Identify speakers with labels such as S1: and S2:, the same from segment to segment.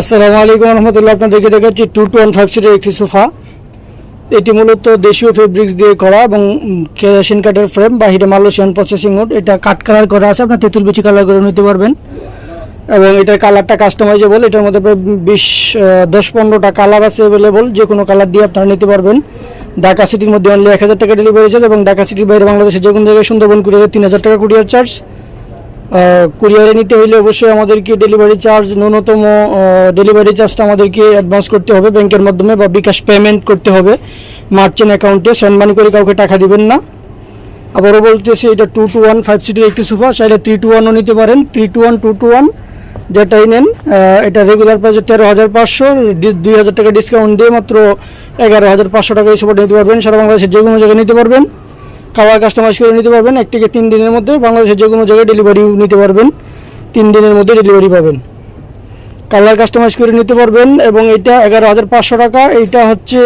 S1: আসসালামু আলাইকুম রহমতুল্লাহ। আপনাদেরকে দেখাচ্ছি টু টু ওয়ান ফাইভ সিটের একটি সোফা। এটি মূলত দেশীয় ফেব্রিক্স দিয়ে করা এবং কেরাসিন কাঠের ফ্রেম বাহিরে মালয়েশিয়ান প্রসেসিং উড এটা কাঠ কালার করা আছে, আপনার তেঁতুল বিচি কালার করে নিতে পারবেন। এবং এটার কালারটা কাস্টমাইজেবল এটার মধ্যে প্রায় বিশ দশ পনেরোটা কালার আছে অ্যাভেলেবল যে কোনো কালার দিয়ে আপনারা নিতে পারবেন। ঢাকা সিটির মধ্যে অনলি এক হাজার টাকা ডেলিভারি চার্জ এবং ঢাকা সিটির বাইরে বাংলাদেশের যে কোনো জায়গায় সুন্দরবন কুরিয়ারে তিন হাজার টাকা কুরিয়ার চার্জ কুরিয়ারে নিতে হইলে অবশ্যই আমাদেরকে ডেলিভারি চার্জ ন্যূনতম ডেলিভারি চার্জটা আমাদেরকে অ্যাডভান্স করতে হবে ব্যাংকের মাধ্যমে বা বিকাশ পেমেন্ট করতে হবে। মার্চেন্ট অ্যাকাউন্টে সেন্ড মানি করে কাউকে টাকা দিবেন না। আবারও বলতেছি, এটা টু টু ওয়ান ফাইভ সিটের একটি সোফা, চাইলে থ্রি টু ওয়ানও নিতে পারেন। Three two one two two one যেটাই নেন এটা রেগুলার প্রাইসে তেরো হাজার পাঁচশো দুই হাজার টাকা ডিসকাউন্ট দিয়ে মাত্র এগারো হাজার পাঁচশো টাকা এই সোফাটা নিতে পারবেন। সারা বাংলাদেশের যে কোনো জায়গায় নিতে পারবেন। খাবার কাস্টমাইজ করে নিতে পারবেন। এক থেকে তিন দিনের মধ্যে বাংলাদেশের যে কোনো জায়গায় ডেলিভারি নিতে পারবেন। তিন দিনের মধ্যে ডেলিভারি পাবেন। কালার কাস্টমাইজ করে নিতে পারবেন এবং এটা এগারো হাজার পাঁচশো টাকা। এইটা হচ্ছে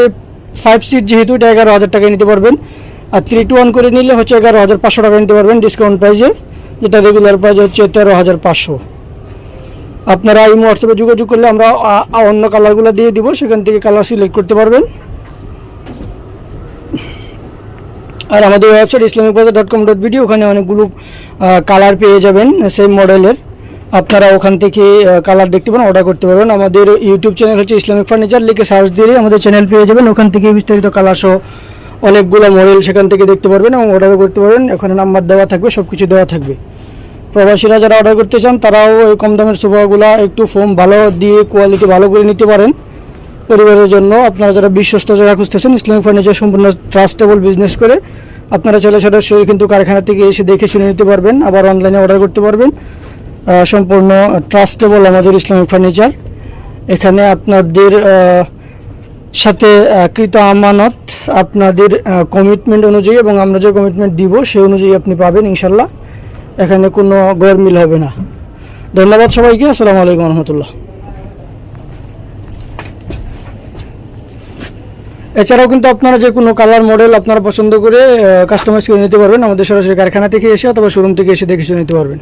S1: ফাইভ সিট যেহেতু, এটা এগারো হাজার টাকায় নিতে পারবেন। আর থ্রি টু ওয়ান করে নিলে হচ্ছে এগারো হাজার পাঁচশো টাকা নিতে পারবেন ডিসকাউন্ট প্রাইসে যেটা রেগুলার প্রাইস হচ্ছে তেরো হাজার পাঁচশো। আপনারা এই হোয়াটসঅ্যাপে যোগাযোগ করলে আমরা অন্য কালারগুলো দিয়ে দিব। সেখান থেকে কালার সিলেক্ট করতে পারবেন। আর আমাদের website Islamic bazaar dot com dot BD ওখানে অনেকগুলো কালার পেয়ে যাবেন সেম মডেলের আপনারা ওখান থেকে কালার দেখতে পারেন অর্ডার করতে পারবেন। আমাদের ইউটিউব চ্যানেল হচ্ছে ইসলামিক ফার্নিচার লিখে সার্চ দিলে আমাদের চ্যানেল পেয়ে যাবেন। ওখান থেকে বিস্তারিত কালার সহ অনেকগুলো মডেল সেখান থেকে দেখতে পারবেন এবং অর্ডারও করতে পারবেন। ওখানে নাম্বার দেওয়া থাকবে সব কিছু দেওয়া থাকবে। প্রবাসীরা যারা অর্ডার করতে চান, তারাও এই কম দামের সোফাগুলো একটু ফোম ভালো দিয়ে কোয়ালিটি ভালো করে নিতে পারেন। পরিবারের জন্য আপনারা যারা বিশ্বস্ত যারা খুঁজতেছেন, ইসলামিক ফার্নিচার সম্পূর্ণ ট্রাস্টেবল বিজনেস করে আপনারা চলে সরাসরি কিন্তু কারখানা থেকে এসে দেখে শুনে নিতে পারবেন, আবার অনলাইনে অর্ডার করতে পারবেন। সম্পূর্ণ ট্রাস্টেবল আমাদের ইসলামিক ফার্নিচার। এখানে আপনাদের সাথে কৃত আমানত আপনাদের কমিটমেন্ট অনুযায়ী এবং আমরা যে কমিটমেন্ট দিব সেই অনুযায়ী আপনি পাবেন ইনশাল্লাহ এখানে কোনো গরমিল হবে না। ধন্যবাদ সবাইকে, আসসালামু আলাইকুম রহমতুল্লাহ। এছাড়াও কিন্তু আপনারা যে কোনো কালার মডেল আপনারা পছন্দ করে কাস্টমাইজ করে নিতে পারবেন। আমাদের সরাসরি কারখানা থেকে এসে অথবা শোরুম থেকে এসে দেখে শুনে নিতে পারবেন।